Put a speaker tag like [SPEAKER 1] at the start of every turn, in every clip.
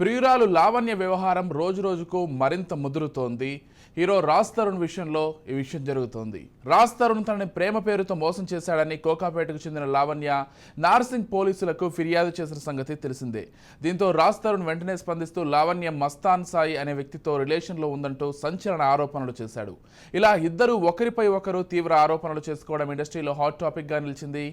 [SPEAKER 1] ప్రియురాలు లావణ్య వ్యవహారం రోజురోజుకు మరింత ముదురుతోంది. హీరో రాజ్ తరుణ్ విషయంలో ఈ విషయం జరుగుతోంది. రాజ్ తరుణ్ తనని ప్రేమ పేరుతో మోసం చేశాడని కోకాపేటకు చెందిన లావణ్య నార్సింగ్ పోలీసులకు ఫిర్యాదు చేసిన సంగతి తెలిసిందే. దీంతో రాజ్ తరుణ్ వెంటనే స్పందిస్తూ లావణ్య మస్తాన్ సాయి అనే వ్యక్తితో రిలేషన్లో ఉందంటూ సంచలన ఆరోపణలు చేశాడు. ఇలా ఇద్దరు ఒకరిపై ఒకరు తీవ్ర ఆరోపణలు చేసుకోవడం ఇండస్ట్రీలో హాట్ టాపిక్గా నిలిచింది.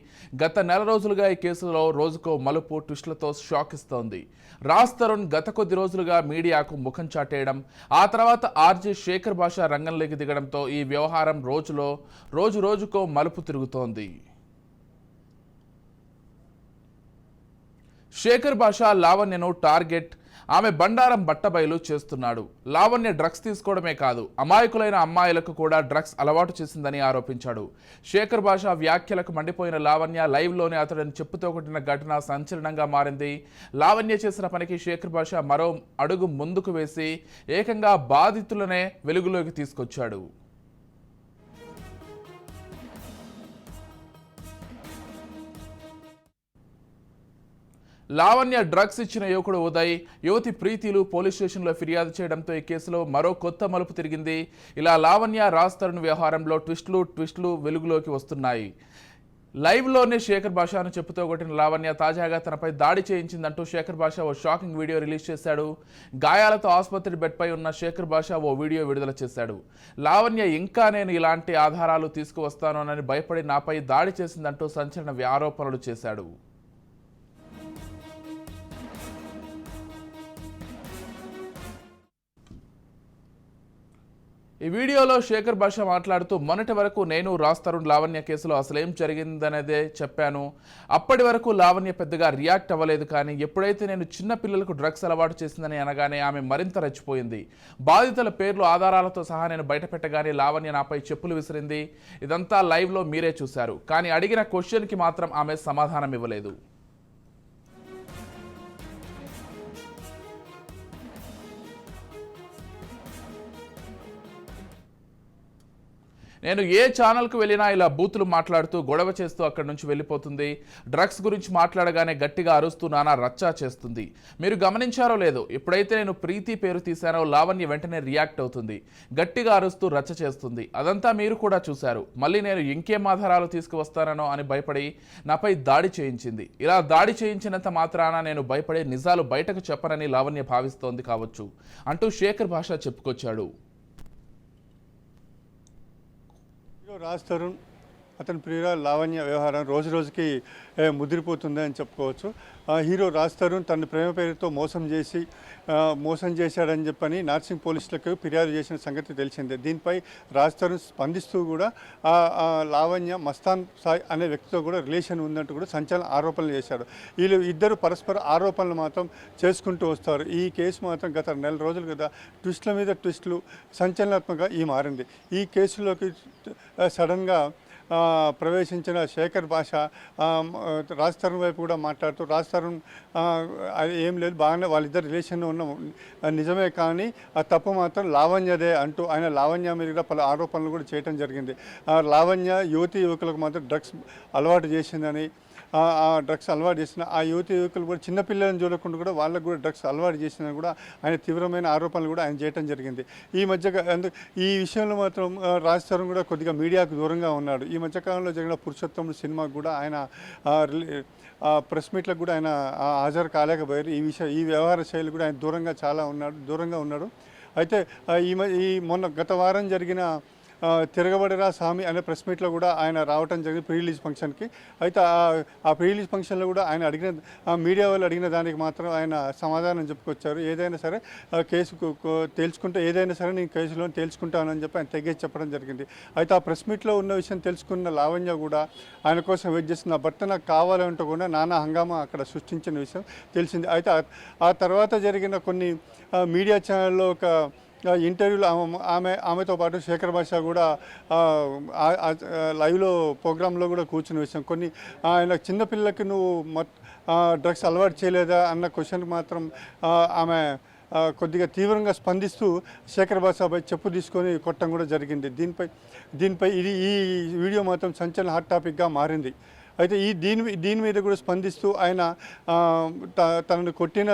[SPEAKER 1] గత నెల రోజులుగా ఈ కేసులో రోజుకో మలుపు ట్విస్టులతో షాక్ ఇస్తోంది. రాజ్ తరుణ్ గత కొద్ది రోజులుగా మీడియాకు ముఖం చాటేయడం ఆ తర్వాత ఆర్జే శేఖర్ భాష రంగంలోకి దిగడంతో ఈ వ్యవహారం రోజులో రోజు రోజుకో మలుపు తిరుగుతోంది. శేఖర్ భాష లావణ్యను టార్గెట్ ఆమె బండారం బట్టబయలు చేస్తున్నాడు. లావణ్య డ్రగ్స్ తీసుకోవడమే కాదు అమాయకులైన అమ్మాయిలకు కూడా డ్రగ్స్ అలవాటు చేసిందని ఆరోపించాడు. శేఖర్ భాష వ్యాఖ్యలకు మండిపోయిన లావణ్య లైవ్లోనే అతడిని చెప్పుతో కొట్టిన ఘటన సంచలనంగా మారింది. లావణ్య చేసిన పనికి శేఖర్ భాష మరో అడుగు ముందుకు వేసి ఏకంగా బాధితులనే వెలుగులోకి తీసుకొచ్చాడు. లావణ్య డ్రగ్స్ ఇచ్చిన యువకుడు ఉదయ్ యువతి ప్రీతిలు పోలీస్ స్టేషన్లో ఫిర్యాదు చేయడంతో ఈ కేసులో మరో కొత్త మలుపు తిరిగింది. ఇలా లావణ్య రాజ్ తరుణ్ వ్యవహారంలో ట్విస్టులు ట్విస్టులు వెలుగులోకి వస్తున్నాయి. లైవ్లోనే శేఖర్ బాషాను చెప్పుతో కొట్టిన లావణ్య తాజాగా తనపై దాడి చేయించిందంటూ శేఖర్ భాష ఓ షాకింగ్ వీడియో రిలీజ్ చేశాడు. గాయాలతో ఆసుపత్రి బెడ్పై ఉన్న శేఖర్ భాష ఓ వీడియో విడుదల చేశాడు. లావణ్య ఇంకా నేను ఇలాంటి ఆధారాలు తీసుకువస్తానోనని భయపడి నాపై దాడి చేసిందంటూ సంచలన ఆరోపణలు చేశాడు. ఈ వీడియోలో శేఖర్ భాష మాట్లాడుతూ మొన్నటి వరకు నేను రాస్తరుణ్ లావణ్య కేసులో అసలేం జరిగిందనేదే చెప్పాను. అప్పటి వరకు లావణ్య పెద్దగా రియాక్ట్ అవ్వలేదు కానీ ఎప్పుడైతే నేను చిన్న పిల్లలకు డ్రగ్స్ అలవాటు చేసిందని అనగానే ఆమె మరింత రచ్చిపోయింది. బాధితుల పేర్లు ఆధారాలతో సహా నేను బయట పెట్టగానే లావణ్య నాపై చెప్పులు విసిరింది. ఇదంతా లైవ్లో మీరే చూశారు. కానీ అడిగిన క్వశ్చన్కి మాత్రం ఆమె సమాధానం ఇవ్వలేదు. నేను ఏ ఛానల్కు వెళ్ళినా ఇలా బూతులు మాట్లాడుతూ గొడవ చేస్తూ అక్కడి నుంచి వెళ్ళిపోతుంది. డ్రగ్స్ గురించి మాట్లాడగానే గట్టిగా అరుస్తూ నానా రచ్చా చేస్తుంది. మీరు గమనించారో లేదో ఎప్పుడైతే నేను ప్రీతి పేరు తీశానో లావణ్య వెంటనే రియాక్ట్ అవుతుంది. గట్టిగా అరుస్తూ రచ్చ చేస్తుంది. అదంతా మీరు కూడా చూశారు. మళ్ళీ నేను ఇంకేం ఆధారాలు తీసుకువస్తానో అని భయపడి నాపై దాడి చేయించింది. ఇలా దాడి చేయించినంత మాత్రాన నేను భయపడే నిజాలు బయటకు చెప్పనని లావణ్య భావిస్తోంది కావచ్చు. అంటూ శేఖర్ భాష చెప్పుకొచ్చాడు
[SPEAKER 2] హీరో రాజ్ తరుణ్ అతని ప్రియుర లావణ్య వ్యవహారం రోజు రోజుకి ముదిరిపోతుంది అని చెప్పుకోవచ్చు. హీరో రాజ్ తరుణ్ తన ప్రేమ పేరుతో మోసం చేసి మోసం చేశాడని చెప్పని నార్సింగ్ పోలీసులకు ఫిర్యాదు చేసిన సంగతి తెలిసిందే. దీనిపై రాజ్ తరుణ్ స్పందిస్తూ కూడా లావణ్య మస్తాన్ సాయ్ అనే వ్యక్తితో కూడా రిలేషన్ ఉందంటూ కూడా సంచలన ఆరోపణలు చేశాడు వీళ్ళు ఇద్దరు పరస్పర ఆరోపణలు మాత్రం చేసుకుంటూ వస్తారు. ఈ కేసు మాత్రం గత నెల రోజులు కదా ట్విస్టుల మీద ట్విస్టులు సంచలనాత్మకంగా ఈ మారింది. ఈ కేసులోకి సడన్గా ప్రవేశించిన శేఖర్ భాష రాజ్ తరుణ్ వైపు కూడా మాట్లాడుతూ రాజ్ తరుణ్ ఏం లేదు బాగానే వాళ్ళిద్దరు రిలేషన్లో ఉన్న నిజమే కానీ ఆ తప్పు మాత్రం లావణ్యదే అంటూ ఆయన లావణ్య మీద కూడా పలు ఆరోపణలు కూడా చేయడం జరిగింది. ఆ, లావణ్య యువతి యువకులకు మాత్రం డ్రగ్స్ అలవాటు చేసిందని ఆ డ్రగ్స్ అలవాటు చేసిన ఆ యువతి యువకులు కూడా చిన్నపిల్లలను చూడకుండా కూడా వాళ్ళకు కూడా డ్రగ్స్ అలవాటు చేసిన కూడా ఆయన తీవ్రమైన ఆరోపణలు కూడా ఆయన చేయడం జరిగింది. ఈ మధ్య అందు ఈ విషయంలో మాత్రం రాజ్ తరుణ్ కూడా కొద్దిగా మీడియాకు దూరంగా ఉన్నాడు. ఈ మధ్యకాలంలో జరిగిన పురుషోత్తముడు సినిమాకు కూడా ఆయన రిలే- ప్రెస్ మీట్లకు కూడా ఆయన హాజరు కాలేకపోయారు. ఈ విషయం ఈ వ్యవహార శైలి కూడా ఆయన దూరంగా చాలా ఉన్నాడు దూరంగా ఉన్నాడు. అయితే ఈ ఈ మొన్న గత వారం జరిగిన తిరగబడిరా స్వామి అనే ప్రెస్ మీట్లో కూడా ఆయన రావటం జరిగింది ప్రీ రిలీజ్ ఫంక్షన్కి అయితే ఆ- ప్రీ రిలీజ్ ఫంక్షన్లో కూడా ఆయన అడిగిన మీడియా వాళ్ళు అడిగిన దానికి మాత్రం ఆయన సమాధానం చెప్పుకొచ్చారు. ఏదైనా సరే ఆ కేసు తేల్చుకుంటే ఏదైనా సరే నేను కేసులో తేల్చుకుంటానని చెప్పి ఆయన తెగేసి చెప్పడం జరిగింది. అయితే ఆ ప్రెస్ మీట్లో ఉన్న విషయం తెలుసుకున్న లావణ్య కూడా ఆయన కోసం వెయిట్ చేస్తున్న భర్త నాకు కావాలంటూ కూడా నానా హంగామా అక్కడ సృష్టించిన విషయం తెలిసింది. అయితే ఆ- తర్వాత జరిగిన కొన్ని మీడియా ఛానల్లో ఒక ఇంటర్వ్యూలో ఆమె ఆమె ఆమెతో పాటు శేఖర్ భాష కూడా లైవ్లో ప్రోగ్రాంలో కూడా కూర్చుని విషయం. కొన్ని ఆయన చిన్నపిల్లలకి నువ్వు మత్ డ్రగ్స్ అలవాటు చేయలేదా అన్న క్వశ్చన్కి మాత్రం ఆమె కొద్దిగా తీవ్రంగా స్పందిస్తూ శేఖర్ బాసాపై చెప్పు తీసుకొని కొట్టడం కూడా జరిగింది. దీనిపై దీనిపై ఇది ఈ వీడియో మాత్రం సంచలన హాట్ టాపిక్గా మారింది. అయితే ఈ దీని దీని మీద కూడా స్పందిస్తూ ఆయన త- తనను కొట్టిన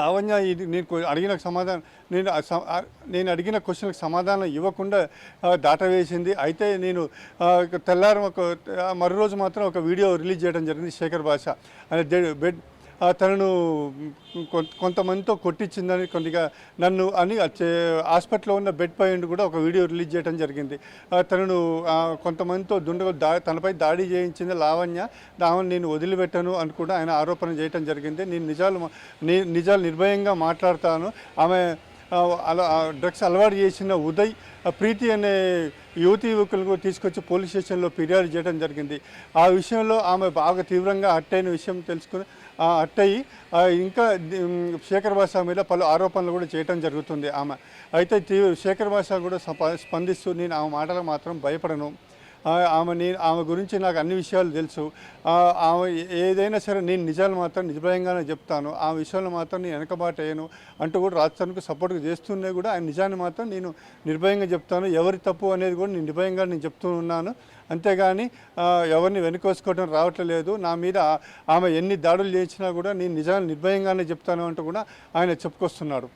[SPEAKER 2] లావణ్య ఇది నేను అడిగిన సమాధానం నేను నేను అడిగిన క్వశ్చన్కి సమాధానం ఇవ్వకుండా దాటవేసింది. అయితే నేను తెల్లారం ఒక మరో రోజు మాత్రం ఒక వీడియో రిలీజ్ చేయడం జరిగింది శేఖర్ భాష అనే బెడ్ తనను కొంతమందితో కొట్టించిందని కొద్దిగా నన్ను అని చే- హాస్పిటల్లో ఉన్న బెడ్ పై ఉండి కూడా ఒక వీడియో రిలీజ్ చేయడం జరిగింది. తనను కొంతమందితో దుండగు దా తనపై దాడి చేయించింది లావణ్య. ఆమెను నేను వదిలిపెట్టాను అని కూడా ఆయన ఆరోపణ చేయడం జరిగింది. నేను నిజాలు ని- నిజాలు నిర్భయంగా మాట్లాడతాను. ఆమె డ్రగ్స్ అలవాటు చేసిన ఉదయ్ ప్రీతి అనే యువతి యువకులను తీసుకొచ్చి పోలీస్ స్టేషన్లో ఫిర్యాదు చేయడం జరిగింది. ఆ విషయంలో ఆమె బాగా తీవ్రంగా అట్టైన విషయం తెలుసుకుని అట్టయి ఇంకా శేఖర్ భాష మీద పలు ఆరోపణలు కూడా చేయడం జరుగుతుంది ఆమె. అయితే తీవ్ర శేఖర్ భాష కూడా స్ప- స్పందిస్తూ నేను ఆమె మాటలు మాత్రం భయపడను. ఆమె నేను ఆమె గురించి నాకు అన్ని విషయాలు తెలుసు. ఆమె ఏదైనా సరే నేను నిజాలు మాత్రం నిర్భయంగానే చెప్తాను. ఆ విషయంలో మాత్రం నేను వెనకబాటు అయ్యాను అంటూ కూడా రాజస్థాన్కు సపోర్ట్గా చేస్తూనే కూడా ఆయన నిజాన్ని మాత్రం నేను నిర్భయంగా చెప్తాను. ఎవరి తప్పు అనేది కూడా నేను నిర్భయంగా నేను చెప్తూ ఉన్నాను. అంతేగాని ఎవరిని వెనుకోసుకోవడం రావట్లేదు. నా మీద ఆమె ఎన్ని దాడులు చేసినా కూడా నేను నిజాన్ని నిర్భయంగానే చెప్తాను అంటూ కూడా ఆయన చెప్పుకొస్తున్నాడు.